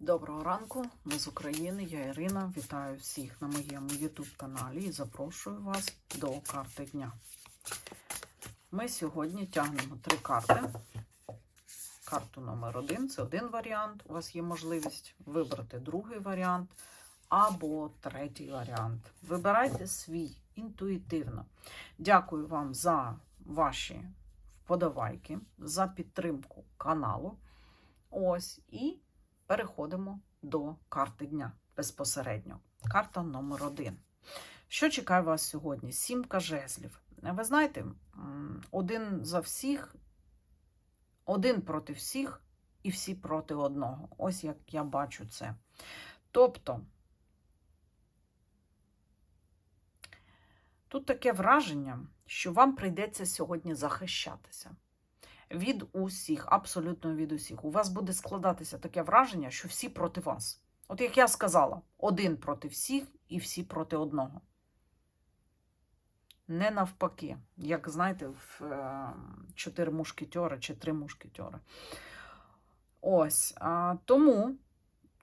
Доброго ранку, ми з України, я Ірина. Вітаю всіх на моєму YouTube каналі і запрошую вас до карти дня. Ми сьогодні тягнемо три карти. Карту номер один це один варіант. У вас є можливість вибрати другий варіант або третій варіант. Вибирайте свій інтуїтивно. Дякую вам за ваші вподобайки, за підтримку каналу. Ось і переходимо до карти дня безпосередньо. Карта номер один. Що чекає вас сьогодні? Сімка жезлів. Ви знаєте, один за всіх, один проти всіх і всі проти одного. Ось як я бачу це. Тобто, тут таке враження, що вам прийдеться сьогодні захищатися від усіх, абсолютно від усіх. У вас буде складатися таке враження, що всі проти вас. От як я сказала, один проти всіх і всі проти одного. Не навпаки, як знаєте, в е, чотири мушкетьори чи три мушкетьори. Ось. А, тому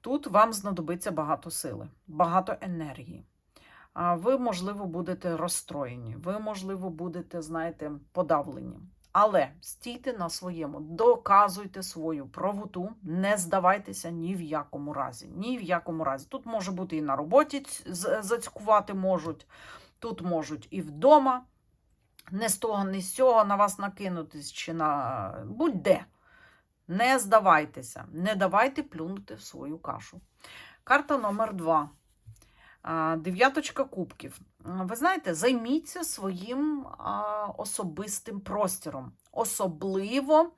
тут вам знадобиться багато сили, багато енергії. А, ви, можливо, будете розстроєні, ви, можливо, будете, знаєте, подавлені. Але стійте на своєму, доказуйте свою правоту, не здавайтеся ні в якому разі. Ні в якому разі. Тут може бути і на роботі ць- зацькувати можуть, тут можуть і вдома, не з того, не з цього на вас накинутись, чи на будь-де. Не здавайтеся, не давайте плюнути в свою кашу. Карта номер два. Дев'яточка кубків. Ви знаєте, займіться своїм особистим простіром, особливо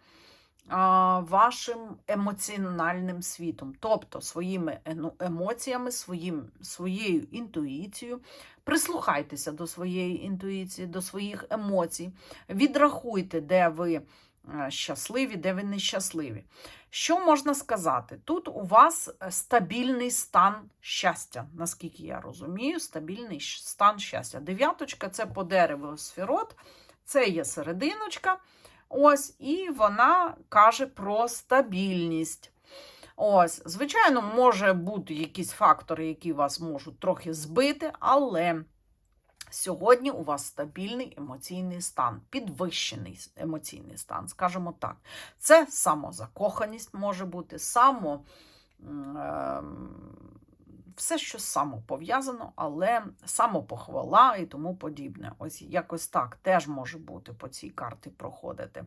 вашим емоціональним світом, тобто своїми емоціями, своїм, своєю інтуїцією. Прислухайтеся до своєї інтуїції, до своїх емоцій. Відрахуйте, де ви е, щасливі, де ви нещасливі. Що можна сказати? Тут у вас е, стабільний стан щастя, наскільки я розумію, стабільний стан щастя. Дев'яточка це по дереву сферот, це є серединочка. Ось, і вона каже про стабільність. Ось, звичайно, може бути якісь фактори, які вас можуть трохи збити, але сьогодні у вас стабільний емоційний стан, підвищений емоційний стан, скажімо так. Це самозакоханість може бути, само. ем, Все, що самопов'язано, але самопохвала і тому подібне. Ось якось так теж може бути по цій карті проходити.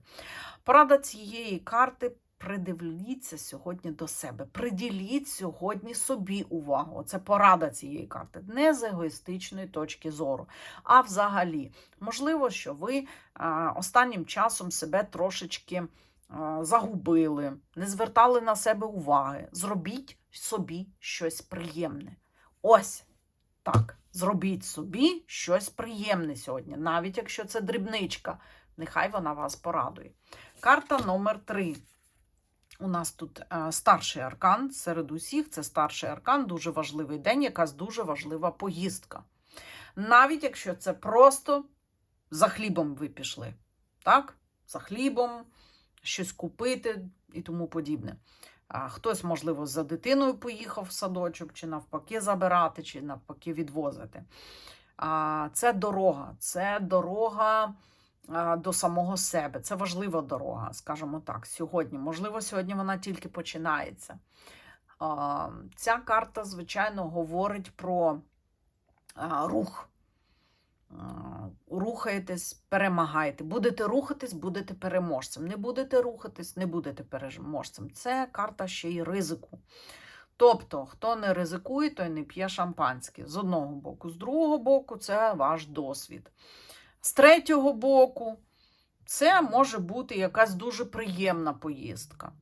Порада цієї карти придивліться сьогодні до себе. Приділіть сьогодні собі увагу. Оце порада цієї карти. Не з егоїстичної точки зору, а взагалі. Можливо, що ви останнім часом себе трошечки загубили, не звертали на себе уваги. Зробіть собі щось приємне. Ось так. Зробіть собі щось приємне сьогодні, навіть якщо це дрібничка. Нехай вона вас порадує. Карта номер 3. У нас тут е, старший аркан серед усіх. Це старший аркан, дуже важливий день, якась дуже важлива поїздка. Навіть якщо це просто за хлібом ви пішли. Так? За хлібом, щось купити і тому подібне. Хтось, можливо, за дитиною поїхав в садочок, чи навпаки забирати, чи навпаки відвозити. Це дорога, це дорога до самого себе. Це важлива дорога, скажімо так, сьогодні. Можливо, сьогодні вона тільки починається. Ця карта, звичайно, говорить про рух. Рухаєтесь, перемагайте. Будете рухатись, будете переможцем. Не будете рухатись, не будете переможцем. Це карта ще й ризику. Тобто, хто не ризикує, той не п'є шампанське. З одного боку, з другого боку, це ваш досвід. З третього боку, це може бути якась дуже приємна поїздка.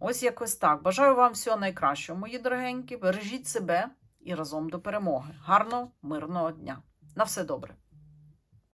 Ось якось так. Бажаю вам всього найкращого, мої дорогенькі. Бережіть себе і разом до перемоги. Гарного, мирного дня. На все добре.